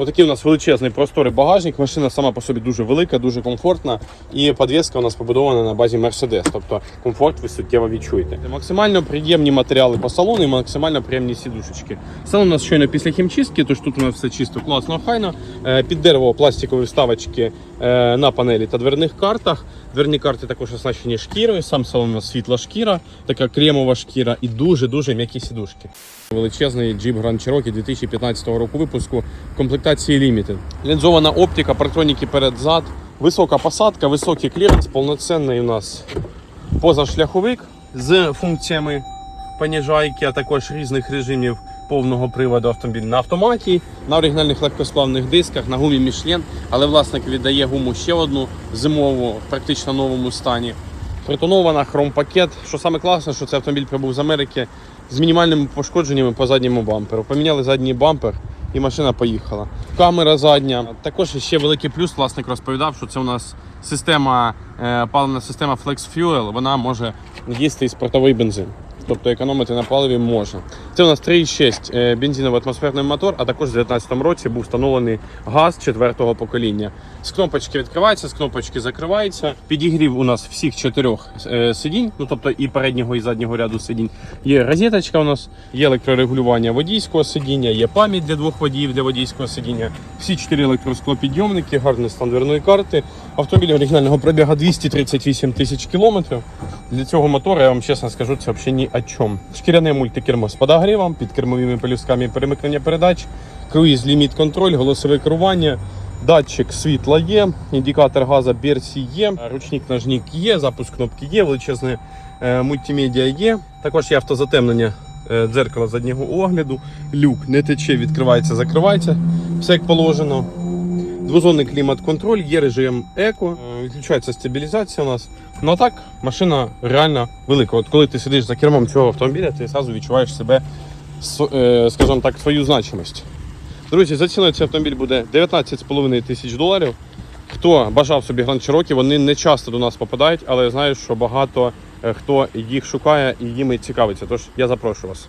Отакий у нас величезний просторий багажник. Машина сама по собі дуже велика, дуже комфортна. І підвіска у нас побудована на базі Mercedes. Тобто комфорт ви суттєво відчуєте. Максимально приємні матеріали по салону і максимально приємні сідушечки. Салон у нас щойно після хімчистки, тож тут у нас все чисто, класно, охайно. Е, Під дерево пластикові вставочки е, на панелі та дверних картах. Дверні карти також оснащені шкірою. Сам салон у нас світла шкіра, така кремова шкіра і дуже-дуже м'які сідушки. Величезний Jeep Grand Cherokee 2015 року випуску в комплектації Limited. Лінзована оптика, партроніки перед-зад, висока посадка, високий кліренс, повноцінний у нас позашляховик з функціями поніжайки, а також різних режимів повного приводу автомобіль на автоматі, на оригінальних легкосплавних дисках, на гумі Michelin, але власник віддає гуму ще одну зимову, практично новому стані. Притонована хромпакет. Що саме класне, що цей автомобіль прибув з Америки з мінімальними пошкодженнями по задньому бамперу. Поміняли задній бампер і машина поїхала. Камера задня. Також ще великий плюс. Власник розповідав, що це у нас система, е, паливна система Flex Fuel. Вона може їсти і спортовий бензин. Тобто економити на паливі можна. Це у нас 3,6 е, бензиновий атмосферний мотор, а також у 2019 році був встановлений газ четвертого покоління. З кнопочки відкривається, з кнопочки закривається. Підігрів у нас всіх чотирьох е, сидінь, ну тобто і переднього, і заднього ряду сидінь. Є розеточка у нас, є електрорегулювання водійського сидіння, є пам'ять для двох водіїв для водійського сидіння. Всі чотири електросклопідйомники, гарний стан дверної карти. Автомобіль оригінального пробіга 238 тисяч кілометрів. Для цього мотора, я вам чесно скажу, це взагалі ні о чому. Шкіряне мультикермо з подогрівом, під кермовими пелюсками перемикання передач, круїз, ліміт контроль, голосове керування. Датчик світла є, індикатор газу берці є, ручник ножник є, запуск кнопки є, величезне е, мультимедіа є. Також є автозатемнення е, дзеркала заднього огляду, люк не тече, відкривається, закривається. Все як положено. Двозонний клімат-контроль, є режим еко, е, відключається стабілізація у нас. Ну а так, машина реально велика. От коли ти сидиш за кермом цього автомобіля, ти одразу відчуваєш себе, е, скажімо так, свою значимість. Друзі, за ціною цей автомобіль буде 19,5 тисяч доларів. Хто бажав собі Grand Cherokee, вони не часто до нас попадають, але я знаю, що багато е, хто їх шукає і їм і цікавиться. Тож я запрошую вас.